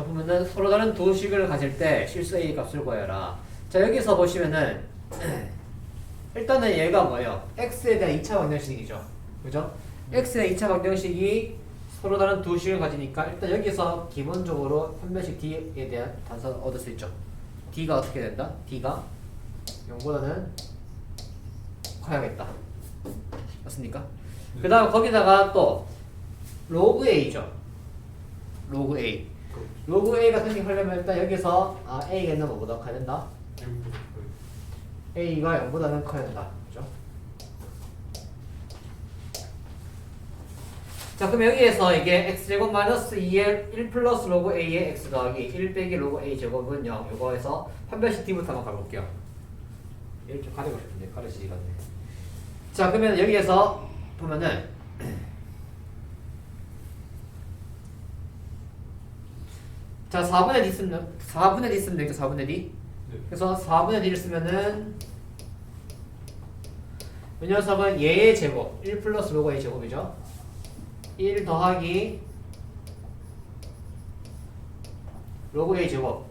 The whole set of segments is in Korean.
자 보면은 서로 다른 도식을 가질 때 실수 A 값을 구하여라. 자 여기서 보시면은 일단은 얘가 뭐예요? x에 대한 2차 방정식이죠. 그죠? x의 2차 방정식이 서로 다른 두 식을 가지니까 일단 여기서 기본적으로 판별식 d에 대한 단서를 얻을 수 있죠. d가 어떻게 된다? d가 0보다는 커야겠다. 맞습니까? 그 다음 거기다가 또 로그 a죠. 로그 a. 로그 a가 생기려면 일단 여기서 아 a가 있는 것보다 커야 된다. a가 0보다는 커야 된다. 그죠? 자, 그럼 여기에서 이게 x제곱 마이너스 2의 1 플러스 로그 a의 x 더하기 1 빼기 로그 a 제곱은 0. 요거에서 판별식 d부터 한번 가볼게요. 얘를 좀 가리고 싶은데 가르치기가 네 자, 그러면 여기에서 보면은 자, 4분의 d 쓰면 4분의 d 쓰면 되겠죠? 4분의 d. 그래서 4분의 d를 쓰면은 이 녀석은 얘의 제곱 1 플러스 로그 a 제곱이죠 1 더하기 로그 a 제곱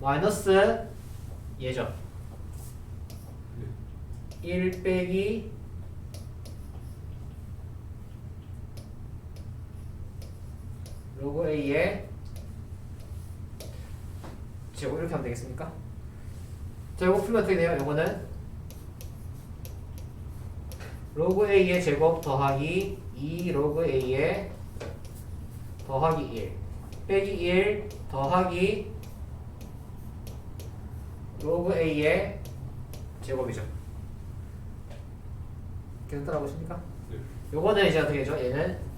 마이너스 얘죠 1 빼기 로그 a의 제곱 이렇게 하면 되겠습니까? 자, 이거 풀면 어떻게 돼요? 이거는 로그 a의 제곱 더하기 2 로그 a의 더하기 1 빼기 1 더하기 로그 a의 제곱이죠. 계속 따라보십니까? 요거는 이제 어떻게 되죠? 얘는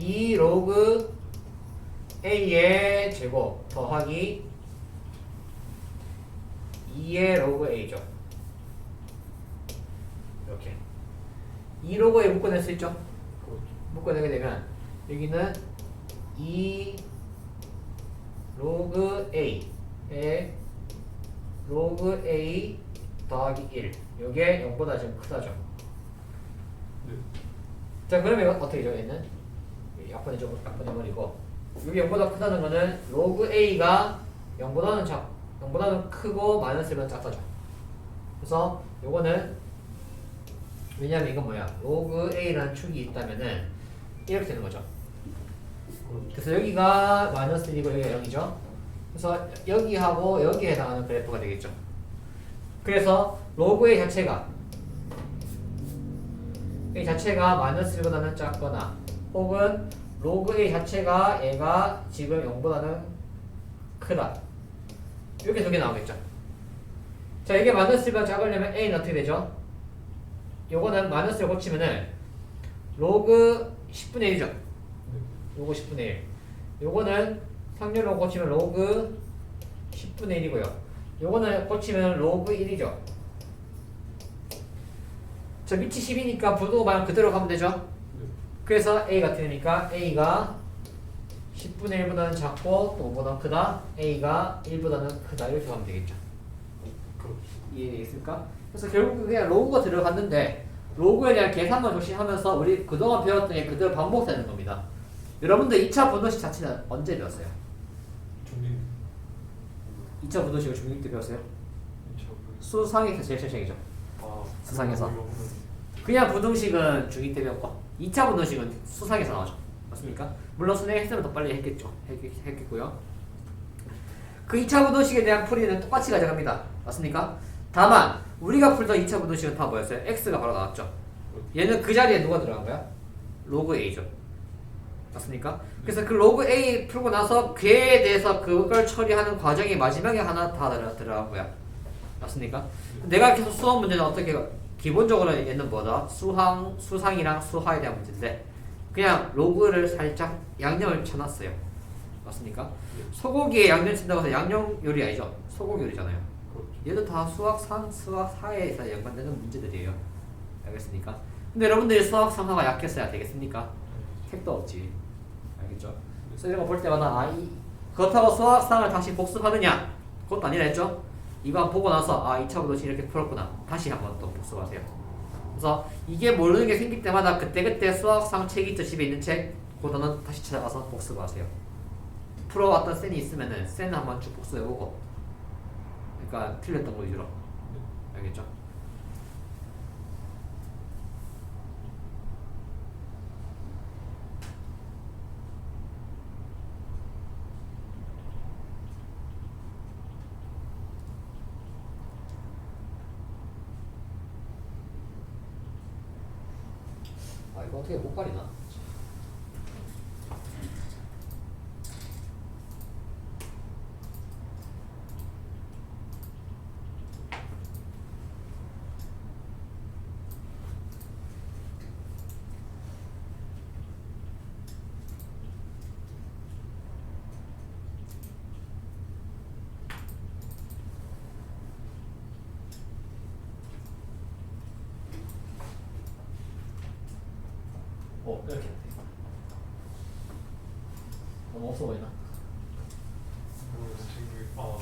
이 로그 a의 제곱 더하기 2의 로그 a죠. 이렇게 2 로그 a 묶어낼 수 있죠? 묶어내게 되면 여기는 2 로그 a의 로그 a 더하기 1 이게 0보다 좀 크다죠. 자 그러면 이거 어떻게 되죠? 얘는 약분해 줘 약분해 버리고 여기 0보다 크다는 거는 로그 a가 0보다는 작 0보다는 크고 마이너스면 작다죠. 그래서 요거는 왜냐면 이건 뭐야? 로그 a라는 축이 있다면은 이렇게 되는 거죠. 그래서 여기가 마이너스 1이고 여기가 0이죠. 그래서 여기하고 여기에 해당하는 그래프가 되겠죠. 그래서 로그 a 자체가 a 자체가 마이너스 1보다는 작거나 혹은 로그 a 자체가 얘가 지금 0보다는 크다. 이렇게 두 개 나오겠죠. 자, 이게 마이너스 1보다 작으려면 a는 어떻게 되죠? 요거는 마이너스를 고치면은 로그 10분의 1이죠. 요거 10분의 1. 요거는 상렬로 고치면 로그 10분의 1이고요. 요거는 고치면 로그 1이죠. 저 밑이 10이니까 부도만 그대로 가면 되죠. 그래서 A가 되니까 A가 10분의 1보다는 작고 또 5보다 크다. A가 1보다는 크다. 이렇게 가면 되겠죠. 이해되겠습니까? 그래서 결국 그냥 로그가 들어갔는데 로그에 대한 계산만 조심하면서 우리 그동안 배웠던 게 그대로 반복되는 겁니다. 여러분들 2차 분도식 자체는 언제 배웠어요? 2차 분도식을 중6 때 배웠어요? 수상에서 제일 최생이죠. 수상에서. 그냥 분동식은 중2 때 배웠고 2차 분동식은 수상에서 나오죠. 맞습니까? 물론 수능 했으면 더 빨리 했겠죠. 했, 했겠고요. 그 2차 분동식에 대한 풀이는 똑같이 가져갑니다. 맞습니까? 다만 우리가 풀던 2차 분동식은 다 뭐였어요? x가 바로 나왔죠. 얘는 그 자리에 누가 들어간 거야? 로그 a죠. 맞습니까? 그래서 그 로그 a 풀고 나서 걔에 대해서 그걸 처리하는 과정이 마지막에 하나 다 들어, 들어간 거야. 맞습니까? 내가 계속 수학 문제는 어떻게 기본적으로 얘는 뭐다? 수항, 수상이랑 수하에 대한 문제인데 그냥 로그를 살짝 양념을 쳐놨어요. 맞습니까? 소고기에 양념 친다고 해서 양념 요리 아니죠? 소고기 요리잖아요. 얘도 다 수학 상, 수학 사에 서 연관되는 문제들이에요. 알겠습니까? 근데 여러분들이 수학 상사가 약했어야 되겠습니까? 택도 없지. 알겠죠? 그래서 이런 거 볼 때마다 아, 이, 그렇다고 수학 상을 다시 복습하느냐? 그것도 아니라 했죠? 이거 보고 나서 아, 2차 부도식 이렇게 풀었구나. 다시 한번 또 복습하세요. 그래서 이게 모르는 게 생길 때마다 그때그때 수학상 책이 저 집에 있는 책 그거는 다시 찾아가서 복습하세요. 풀어왔던 쌤이 있으면은 쌤 한번 쭉 복습해보고 그러니까 틀렸던 거 위주로 알겠죠? 아 이거 어떻게 못 가리나? 너무 없어 보이나? 뭐 지금 어,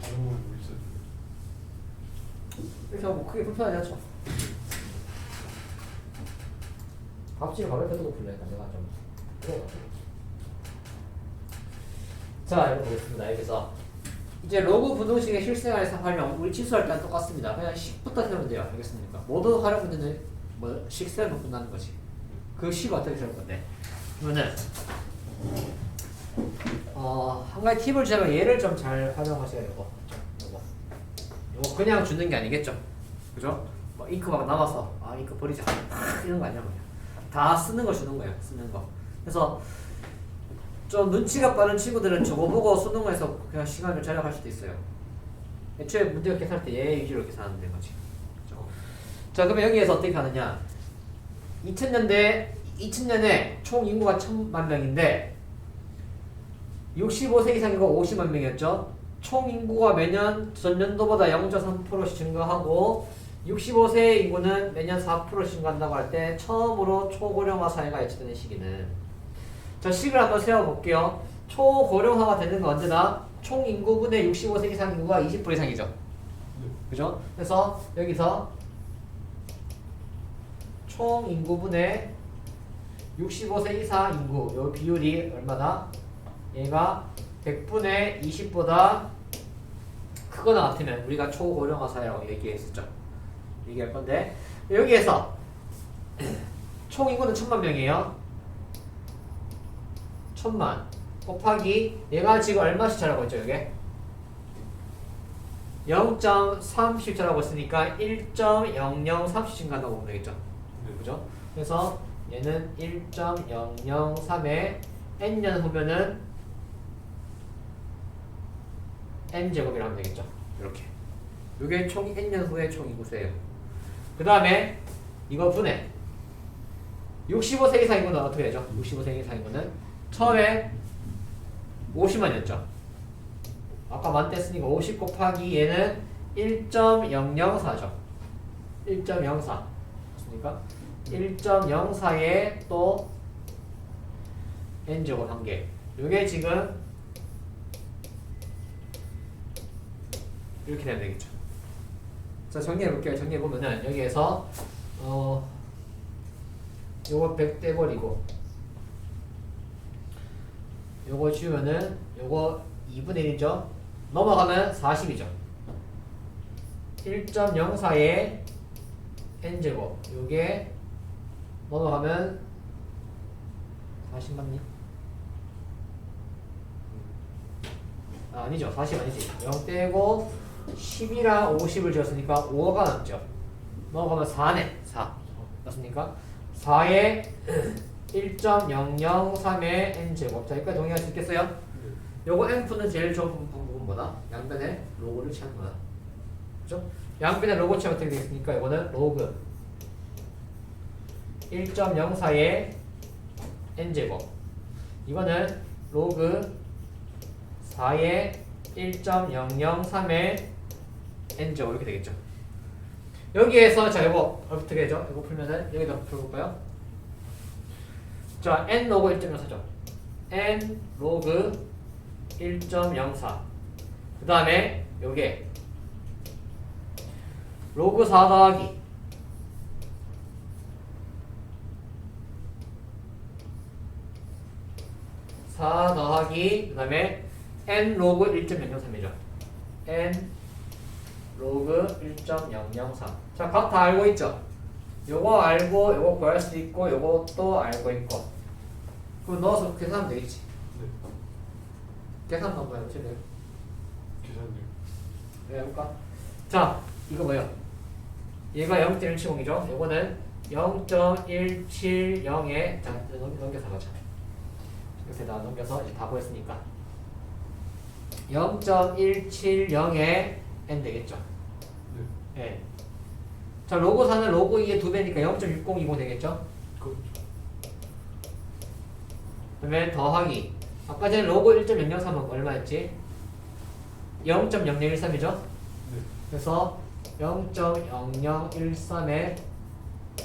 다른 건 뭐 있었는데 이렇게 하고 뭐 크게 불편하지 않죠? 밥집을 가볍게 두고 불러니까 내가 좀 그래요. 자, 이거 보겠습니다. 여기서 이제 로그 분동식의 실생활에서 활용 우리 치수할 때랑 똑같습니다. 그냥 식부터 세우면 돼요. 알겠습니까? 모든 활용 문제는 뭐 식세우면 끝나는 거지. 그 식을 어떻게 세울 건데? 그러면은 어, 한 가지 팁을 주자면 얘를 좀 잘 활용하셔야 되고, 요거. 요거 그냥 주는 게 아니겠죠? 그죠? 뭐 잉크 막 남아서 아 잉크 버리자 아, 이런 거 아니야 뭐야 다 쓰는 거 주는 거예요 쓰는 거 그래서 좀 눈치가 빠른 친구들은 저거 보고 수능에서 그냥 시간을 절약할 수도 있어요 애초에 문제가 계산할 때 얘 위주로 계산하는 된 거지? 자 그러면 여기에서 어떻게 하느냐 2000년대 2000년에 총 인구가 1000만 명인데 65세 이상이고 50만 명이었죠. 총 인구가 매년 전년도보다 0.3%씩 증가하고 65세 인구는 매년 4% 증가한다고 할 때 처음으로 초고령화 사회가 예측되는 시기는 저 식을 한번 세워볼게요. 초고령화가 되는 건 언제나 총 인구분의 65세 이상 인구가 20% 이상이죠. 그죠? 그래서 여기서 총 인구분의 65세 이상 인구 요 비율이 얼마나? 얘가 100분의 20보다 크거나 같으면 우리가 초고령화 사회라고 얘기했었죠. 얘기할 건데 여기에서 총 인구는 천만 명이에요. 천만 곱하기 얘가 지금 얼마씩 자라고 있죠, 이게? 0.30 자라고 있으니까 1.0030 증가한다고 보면 되겠죠. 네. 그죠? 그래서 얘는 1.003에 n년 후면은 n 제곱이라 하면 되겠죠. 이렇게. 이게 총 n년 후의 총 인구수예요. 그 다음에 이거 분해. 65세 이상 인구는 어떻게 되죠? 65세 이상 인구는 처음에 50만이었죠. 아까 만대 쓰니까 50 곱하기 얘는 1.004죠. 1.04. 맞습니까? 1.04에 또 n제곱 한 개. 이게 지금 이렇게 되면 되겠죠. 자 정리해 볼게요. 정리해 보면은 여기에서 어 요거 100 떼버리고 요거 지우면은 요거 2분의 1이죠. 넘어가면 40이죠. 1.04에 n제곱 요게 넘어가면 40 맞니? 아, 아니죠. 40 아니지. 0 떼고 10이랑 50을 지었으니까 5가 남죠. 넘어가면 4네. 4. 맞습니까? 4에 1.003의 n제곱. 자, 여기까지 동의할 수 있겠어요? 요거 n프는 제일 좋은 방법은 뭐다? 양변에 로그를 취하는 거다. 그죠? 양변에 로그 취하면 어떻게 되겠습니까? 이거는 로그 1.04의 n제곱 이거는 로그 4의 1.003의 n제곱 이렇게 되겠죠 여기에서 자 이거 어떻게 되죠? 이거 풀면은 여기다 풀어볼까요? 자 n 로그 1.04죠. n 로그 1.04. 그 다음에 요게 로그 4 더하기 4 더하기 그 다음에 n 로그 1.003이죠. n 로그 1.003. 자, 각 다 알고 있죠? 요거 알고 요거 구할 수 있고 요것도 알고 있고. 그럼 넣어서 계산하면 되겠지. 네. 계산 한번 해보실래요? 계산님. 네, 해볼까? 자, 이거 뭐예요? 얘가 0.170이죠? 요거는 0.170에 자, 넘- 넘겨서 가자. 이렇게 다 넘겨서 이제 다 구했으니까 0.170에 n 되겠죠? 네. 예. 자, 로그 4는 로그 2의 두 배니까 0.6020 되겠죠? 그러면 더하기 아까 전에 로그 1.003은 얼마였지? 0.0013이죠? 네. 그래서 0.0013에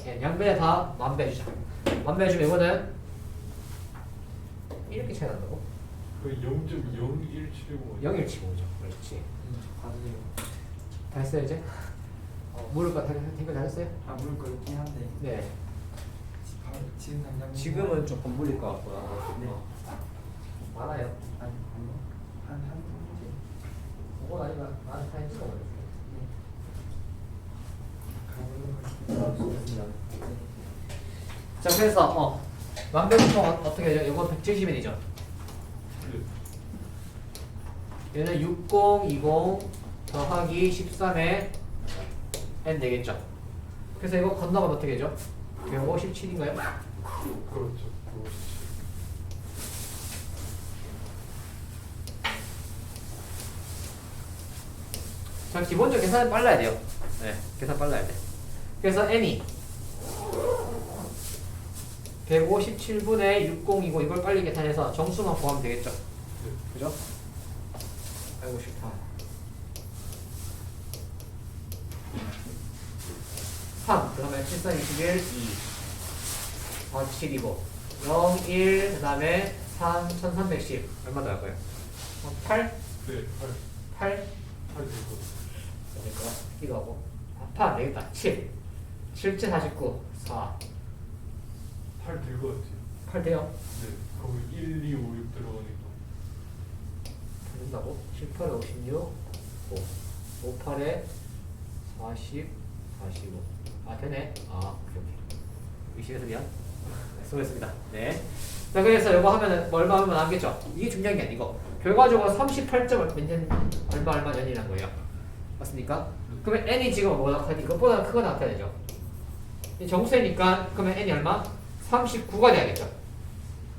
예, 양변에 다 만배 주자. 만배 주면 이거는 이렇게 차이 난다고? 그 0.0175. 0175죠. 그렇지. 다 했어요 이제? 어, 물을 거 생각 다 했어요? 아 물을 거 있긴 한데 네. 지금 당장 지금은 조금 물릴 것 같구나. 네. 어. 많아요. 아니 아니요 한한 문제 그건 아니면 많은 타임 찍어버렸어요. 가보겠습니다 자 그래서 어 만배부터 어떻게 되죠? 이건 170엔이죠. 네. 얘는 6020 더하기 13에 n 되겠죠. 그래서 이거 건너가면 어떻게 되죠? 157인가요? 그렇죠. 자 기본적으로 계산은 빨라야 돼요. 네, 계산 빨라야 돼. 그래서 n이 157분의 6020 이걸 빨리 계산해서 정수만 구하면 되겠죠. 네. 그죠? 아이고 싫다. 14, 21, 2 어, 7이고 0, 1, 그 다음에 3, 1310 얼마 나올까요? 어, 8? 네, 8. 8? 8 되고. 그러니까, 이거 하고. 아파, 되겠다. 7. 7, 7, 49 4 8 들고 왔지. 8 돼요? 네. 거기 1, 2, 5, 6 들어가니까. 된다고? 7, 8에 56 5 5, 8에 40 45 아, 되네. 아, 오케이, 오케이. 의심해서 미안. 네, 수고했습니다. 네. 자, 그래서 이거 하면은 뭐 얼마 하면 나겠죠? 이게 중요한 게 아니고, 결과적으로 38점을 몇 년, 얼마, 얼마 년이라는 거예요. 맞습니까? 그러면 n이 지금 뭐보다 크 이것보다 크거나 같아야 되죠. 이 정수니까, 그러면 n이 얼마? 39가 돼야겠죠.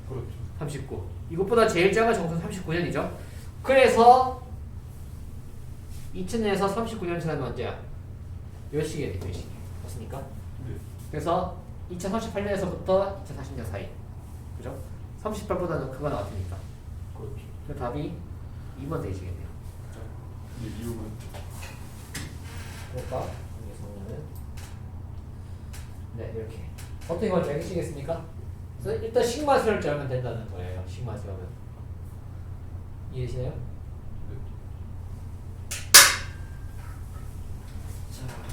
그렇죠. 39. 이것보다 제일 작은 정수는 39년이죠. 그래서 2000년에서 39년 지나면 언제야? 몇 시기에 돼? 몇 시기? 맞습니까? 네. 그래서 2038년에서부터 2040년 사이. 그죠? 38보다는 크거나 같으니까. 그렇죠. 그 답이 2번 되시겠네요. 그럴까? 여기서는 네 이렇게 어떻게 먼저 알겠시겠습니까? 그래서 일단 식마 수를 짜면 된다는 거예요. 식마 수하면 이해되시나요? 네. 자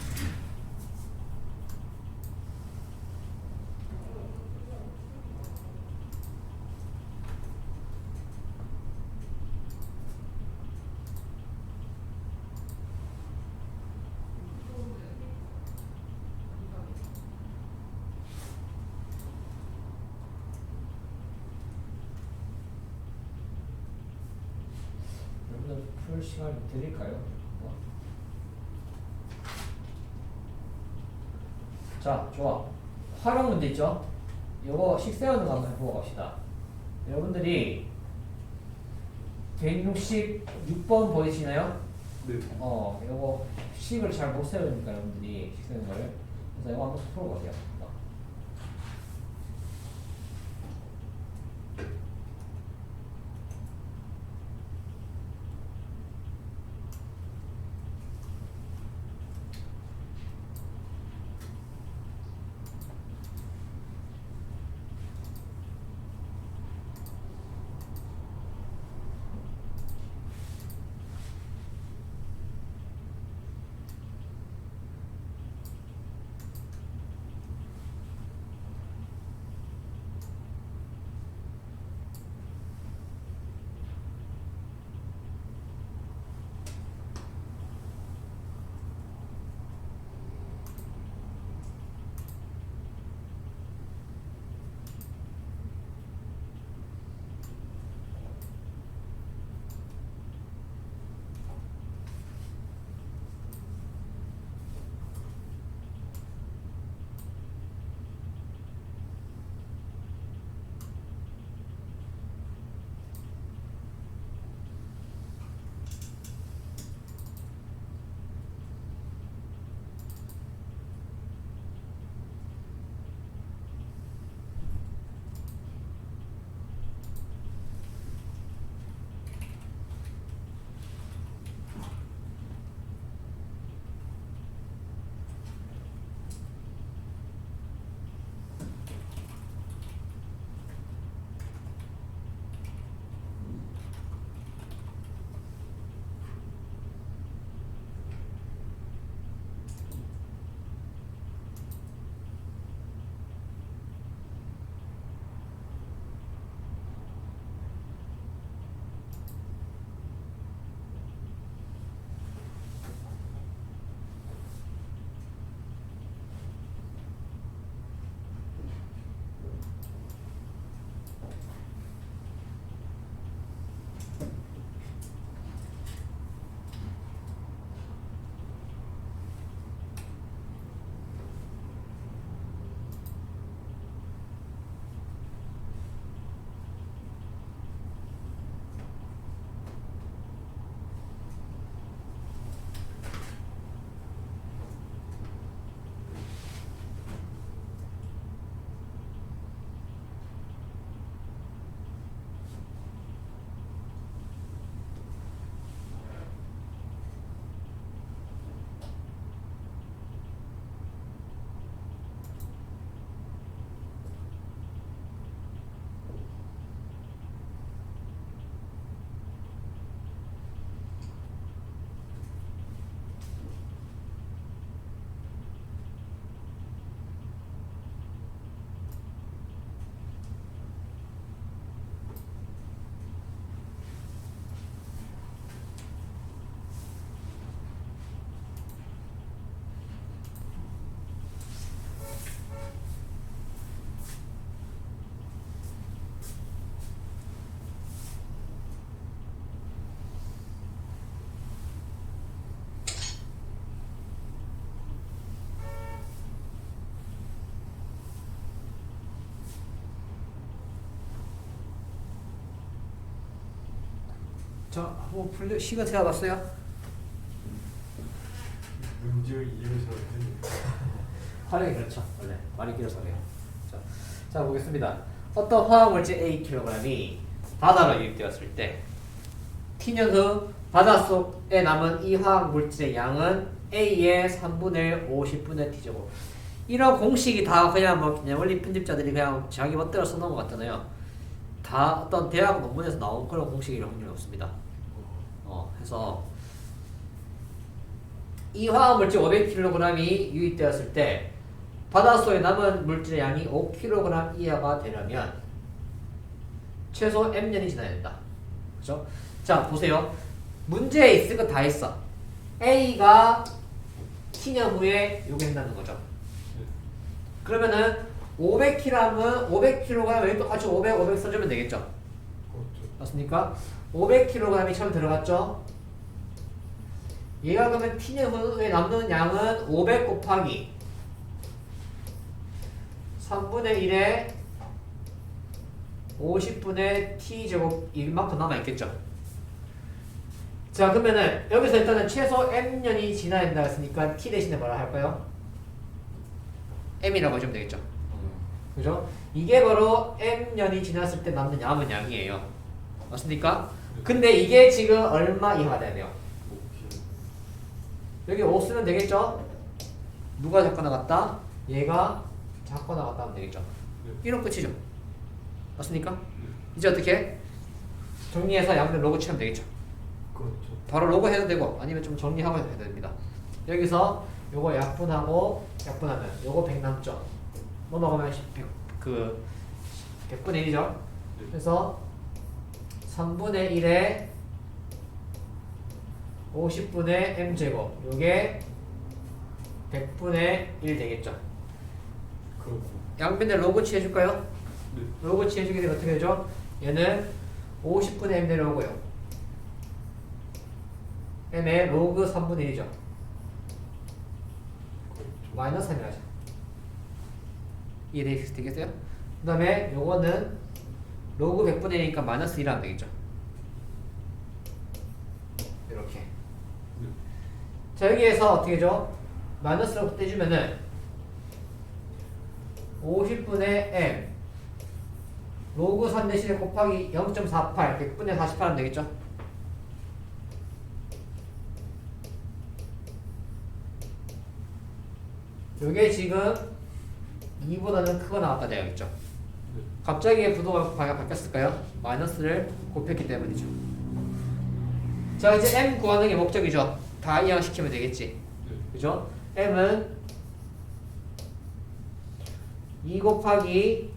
여러분들 풀 시간 드릴까요? 뭐? 자, 좋아. 활용 문제 있죠? 요거 식세하는 거 한번 해보고 갑시다. 여러분들이 166번 보이시나요? 네. 어, 요거 식을 잘 못 세우니까 여러분들이 식 세우는 거를. 그래서 이거 한번 풀어보세요. 어. 자, 뭐 풀려 시간 세워봤어요? 문제의 잘 못했는데. 활용이 그렇죠. 원래 말이 길어서 그래요. 자, 자 보겠습니다. 어떤 화학물질 A kg이 바다로 유입되었을 때 T년 후 바닷속에 남은 이 화학물질의 양은 A의 3분의 50분의 T제곱. 이런 공식이 다 그냥 뭐 그냥 원리 편집자들이 그냥 자기 멋대로 써놓은 것 같잖아요. 다 어떤 대학 논문에서 나온 그런 공식이라고 확률이 없습니다. 어, 해서 이 화학물질 500kg이 유입되었을 때 바닷속에 남은 물질의 양이 5kg 이하가 되려면 최소 m년이 지나야 된다. 그죠? 자, 보세요. 문제에 있을 거다 했어. A가 t년 후에 요구한다는 거죠. 네. 그러면은 500kg은 500kg 여기 똑같이 500, 500 써주면 되겠죠. 그렇죠. 맞습니까? 500kg이 처음 들어갔죠? 얘가 그러면 t년 후에 남는 양은 500 곱하기 3분의 1에 50분의 t제곱 이만큼 남아있겠죠? 자 그러면은 여기서 일단은 최소 m년이 지나야 된다 했으니까 t 대신에 뭐라 할까요? m이라고 해주면 되겠죠? 그죠? 이게 바로 m년이 지났을 때 남는 남은 양이에요. 맞습니까? 근데 이게 지금 얼마 이하가 돼야 돼요? 여기 5 쓰면 되겠죠? 누가 작고 나갔다? 얘가 작고 나갔다 하면 되겠죠? 네. 이런 끝이죠. 맞습니까? 이제 어떻게? 정리해서 양변 로고 치면 되겠죠? 그렇죠. 바로 로고 해도 되고 아니면 좀 정리하고 해도 됩니다. 여기서 요거 약분하고 약분하면 요거 100 남죠. 넘어가면 100, 그 100분의 1이죠. 네. 그래서 3분의 1에 50분의 m제곱 요게 100분의 1 되겠죠. 그렇죠. 양변에 로고 취해줄까요? 네. 로고 취해주게 되면 어떻게 되죠? 얘는 50분의 m 내려오고요. m의 로그 3분의 1이죠. 그렇죠. 마이너스 3이 하죠. 이해되겠어요? 그 다음에 요거는 로그 100분의 1이니까 마이너스 1 하면 되겠죠. 이렇게. 네. 자 여기에서 어떻게 되죠? 마이너스로 떼주면은 50분의 m 로그 3 대신에 곱하기 0.48 100분의 48 하면 되겠죠? 요게 지금 2보다는 크거 나왔다 되어 있죠? 네. 갑자기 부도가 바뀌었을까요? 마이너스를 곱했기 때문이죠. 자 이제 m 구하는 게 목적이죠. 다 이항시키면 되겠지. 네. 그죠? m은 2 곱하기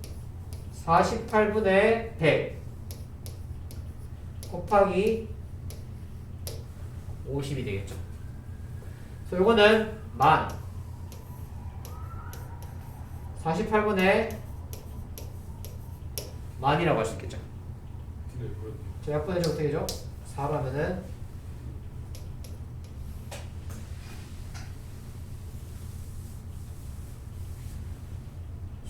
48분의 100 곱하기 50이 되겠죠. 그래서 요거는 만 48분의 만이라고 할 수 있겠죠. 네. 그렇죠. 자, 약분해서 어떻게 되죠? 4라면은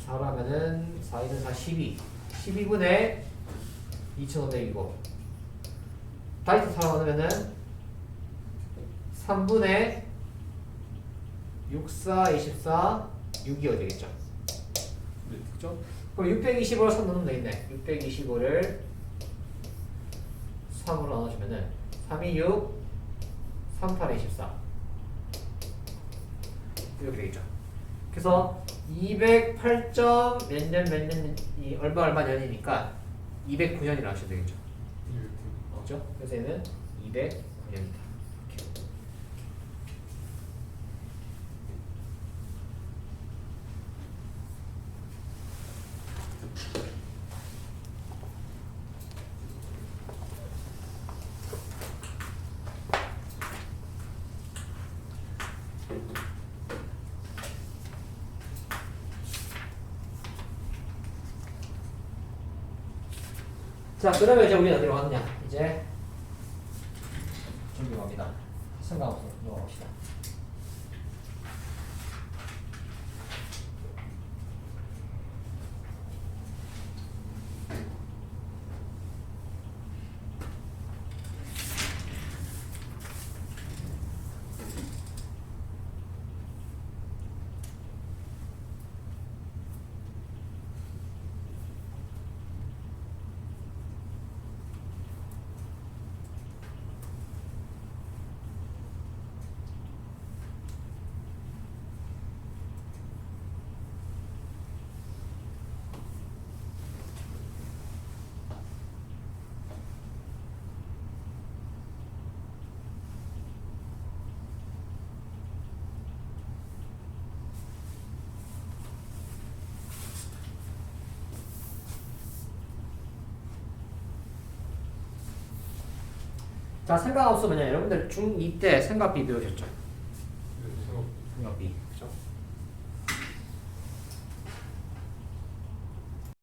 사라면은 4에는 4, 12 12분의 2500이고. 다이소 4 넣으면은 3분의 6, 4, 24, 6이 되겠죠? 네. 그죠? 그럼 625를 3 넣으면 되겠네. 625를 3으로 나눠주면은 3, 2, 6, 3, 8, 24 이렇게 되겠죠. 그래서 208점 몇 년 몇 년이 얼마 얼마 년이니까 209년이라고 하시면 되겠죠 네. 그죠? 그래서 얘는 209년이다 자 그러면 이제 우리는 어디로 갔냐 이제 준비 갑니다 생각부터 넘어갑시다 자 생각함수 뭐냐 여러분들 중2 때 생각비 배우셨죠? 네, 생각.